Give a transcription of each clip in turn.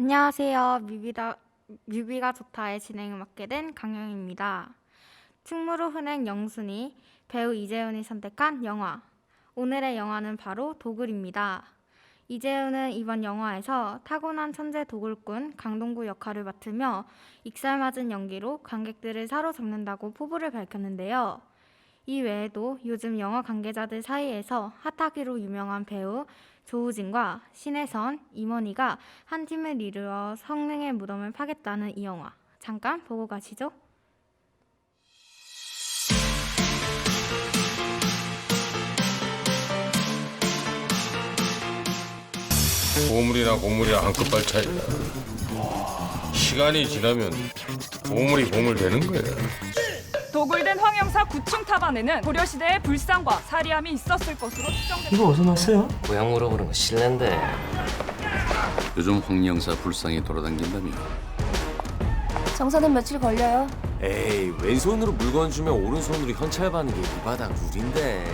안녕하세요. 뮤비다, 뮤비가 좋다의 진행을 맡게 된 강영입니다. 충무로 흔행 영순이 배우 이재훈이 선택한 영화. 오늘의 영화는 바로 도굴입니다. 이재훈은 이번 영화에서 타고난 천재 도굴꾼 강동구 역할을 맡으며 익살맞은 연기로 관객들을 사로잡는다고 포부를 밝혔는데요. 이 외에도 요즘 영화 관계자들 사이에서 핫하기로 유명한 배우 조우진과 신혜선, 임원희가 한 팀을 이루어 성능의 무덤을 파겠다는 이 영화. 잠깐 보고 가시죠. 보물이나 고물이랑 한 끗발 차이다. 시간이 지나면 보물이 보물 되는 거야. 도굴된 황영사 9층 타반에는 고려시대의 불상과 사리함이 있었을 것으로 추정됩니다. 이거 어디서 났어요? 고향 물어보는 거 실례인데 요즘 황영사 불상이 돌아다닌다며 정사는 며칠 걸려요. 에이 왼손으로 물건 주면 오른손으로 현찰 받는 게 이 바닥 룰인데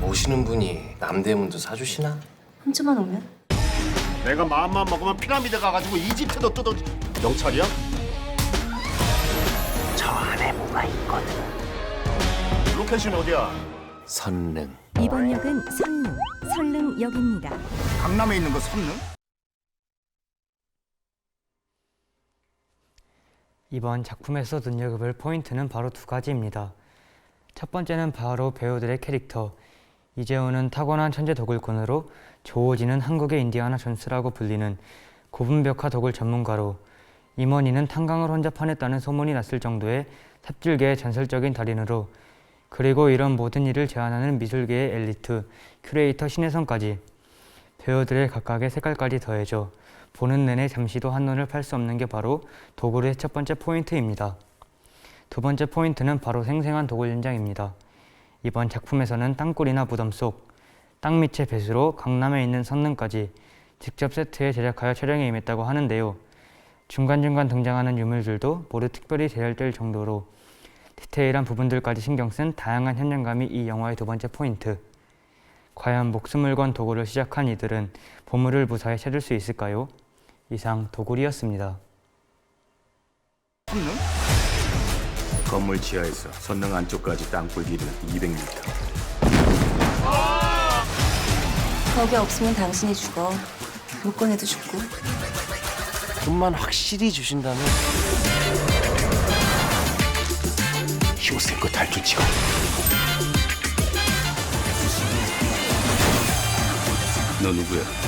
모시는 분이 남대문도 사주시나? 훔쳐만 오면? 내가 마음만 먹으면 피라미드 가가지고 이집트도 뜯어 경찰이야? 저 안에 뭐가 있거든 로켓은 어디야? 선릉 이번 역은 선릉, 설릉역입니다. 강남에 있는 거 선릉? 이번 작품에서 눈여겨볼 포인트는 바로 두 가지입니다. 첫 번째는 바로 배우들의 캐릭터. 이재훈은 타고난 천재 도굴꾼으로 조호진은 한국의 인디아나 존스라고 불리는 고분벽화 도굴 전문가로 임원희는 탄광을 혼자 파냈다는 소문이 났을 정도의 삽질계의 전설적인 달인으로 그리고 이런 모든 일을 제안하는 미술계의 엘리트 큐레이터 신혜선까지 배우들의 각각의 색깔까지 더해져 보는 내내 잠시도 한눈을 팔 수 없는 게 바로 도굴의 첫 번째 포인트입니다. 두 번째 포인트는 바로 생생한 도굴 현장입니다. 이번 작품에서는 땅굴이나 무덤 속, 땅 밑의 배수로 강남에 있는 선릉까지 직접 세트에 제작하여 촬영에 임했다고 하는데요. 중간중간 등장하는 유물들도 모두 특별히 제작될 정도로 디테일한 부분들까지 신경 쓴 다양한 현장감이 이 영화의 두 번째 포인트. 과연 목숨을 건 도굴을 시작한 이들은 보물을 무사히 찾을 수 있을까요? 이상 도굴이었습니다. 선릉? 건물 지하에서 선릉 안쪽까지 땅굴 길이는 200m 거기 없으면 당신이 죽어. 못 꺼내도 죽고. 돈만 확실히 주신다면 효생껏 탈출 치고 너 누구야?